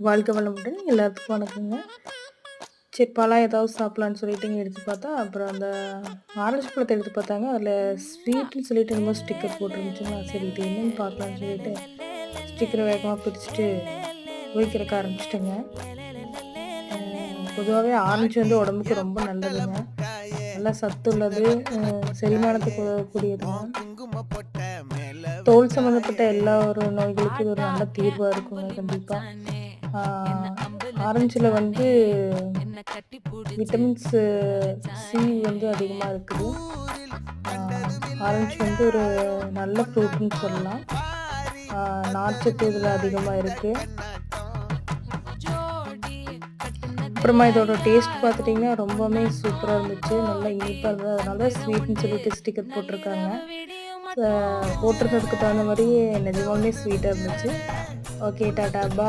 வாழ்க்கை வளமுடன் எல்லாத்துக்கும் வணக்கங்க. சரி பழம் ஏதாவது சாப்பிட்லான்னு சொல்லிட்டு இங்கே எடுத்து பார்த்தா அப்புறம் அந்த ஆரஞ்சு பழத்தை எடுத்து பார்த்தாங்க. அதில் ஸ்வீட்னு சொல்லிட்டு என்னமோ ஸ்டிக்கர் போட்டுருந்துச்சுங்க. சரி இது என்னன்னு பார்க்கலான்னு சொல்லிட்டு ஸ்டிக்கரை வேகமாக பிரிச்சுட்டு உயிக்கிறக்க ஆரம்பிச்சிட்டேங்க. பொதுவாகவே ஆரஞ்சு வந்து உடம்புக்கு ரொம்ப நல்லதுங்க. நல்லா சத்து உள்ளது செரிமானத்துக்கு கூடியது தோல் சம்மந்தப்பட்ட எல்லா ஒரு நோய்களுக்கும் இது ஒரு நல்ல தீர்வாக இருக்குங்க கண்டிப்பாக ஆரஞ்சில் வந்து விட்டமின்ஸ் சி வந்து அதிகமாக இருக்குது. ஆரஞ்சு வந்து ஒரு நல்ல ஃப்ரூட்னு சொல்லலாம். நார்ச்சத்து இதில் அதிகமாக இருக்குது அப்புறமா இதோட டேஸ்ட் பார்த்துட்டிங்கன்னா ரொம்பவுமே சூப்பராக இருந்துச்சு. நல்லா இனிப்பாக இருந்தது. அதனால ஸ்வீட்னு சொல்லிட்டு ஸ்டிக்கர் போட்டிருக்காங்க. போட்டிருக்கிறதுக்கு தகுந்த மாதிரி நிஜமாலுமே ஸ்வீட்டாக இருந்துச்சு. ஓகே டாடா பா